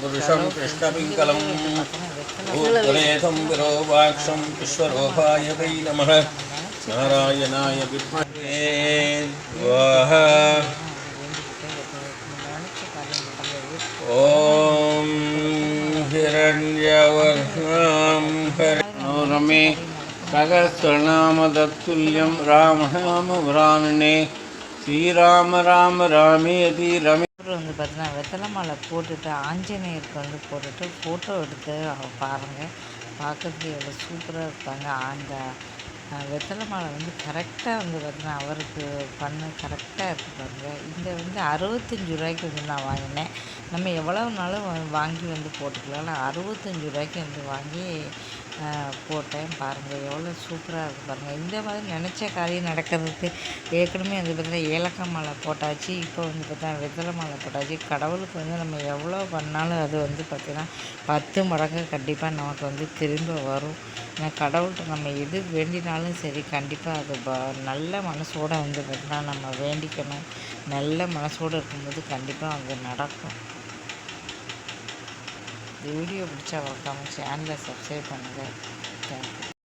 पुरुषं कृष्णपिङ्कलं भूतलेशं विरोवाक्षं विश्वरोपाय वै नमः। नारायणाय विद्महे स्वाहा ॐ हिरण्यवर्णां सहस्रनामदत्तुल्यं रामनामवरानने श्रीराम राम रामेति रमे அப்புறம் வந்து பார்த்தீங்கன்னா வெத்தலை மாலை போட்டுட்டு ஆஞ்சநேயருக்கு வந்து போட்டுட்டு ஃபோட்டோ எடுத்து பாருங்கள் பார்க்கறதுக்கு எவ்வளோ சூப்பராக இருப்பாங்க. அந்த வெத்தலை மாலை வந்து கரெக்டாக வந்து பார்த்தீங்கன்னா அவருக்கு பண்ண கரெக்டாக இருக்குது பாருங்க. இந்த வந்து அறுபத்தஞ்சி ரூபாய்க்கு வந்து நான் வாங்கினேன். நம்ம எவ்வளவு நாளும் வாங்கி வந்து போட்டுக்கலாம் நான் அறுபத்தஞ்சி ரூபாய்க்கு வந்து வாங்கி போட்டேன் பாருங்கள் எவ்வளோ சூப்பராக இருக்குது பாருங்கள் இந்த மாதிரி நினச்ச காரியம் நடக்கிறதுக்கு ஏற்கனவே வந்து பார்த்தீங்கன்னா ஏலக்காய் மாலை போட்டாச்சு. இப்போ வந்து பார்த்தீங்கன்னா வெத்தலை மாலை போட்டாச்சு. கடவுளுக்கு வந்து நம்ம எவ்வளோ பண்ணாலும் அது வந்து பார்த்திங்கன்னா பத்து மடங்கு கண்டிப்பாக நமக்கு வந்து திரும்ப வரும். ஏன்னா கடவுள்கிட்ட நம்ம எது வேண்டினாலும் சரி கண்டிப்பாக அது ப நல்ல மனசோட வந்து பார்த்திங்கன்னா நம்ம வேண்டிக்கணும். நல்ல மனசோடு இருக்கும்போது கண்டிப்பாக அங்கே நடக்கும். இந்த வீடியோ பிடிச்சா பார்க்காம சேனலை சப்ஸ்கிரைப் பண்ணுங்கள் தேங்க்யூ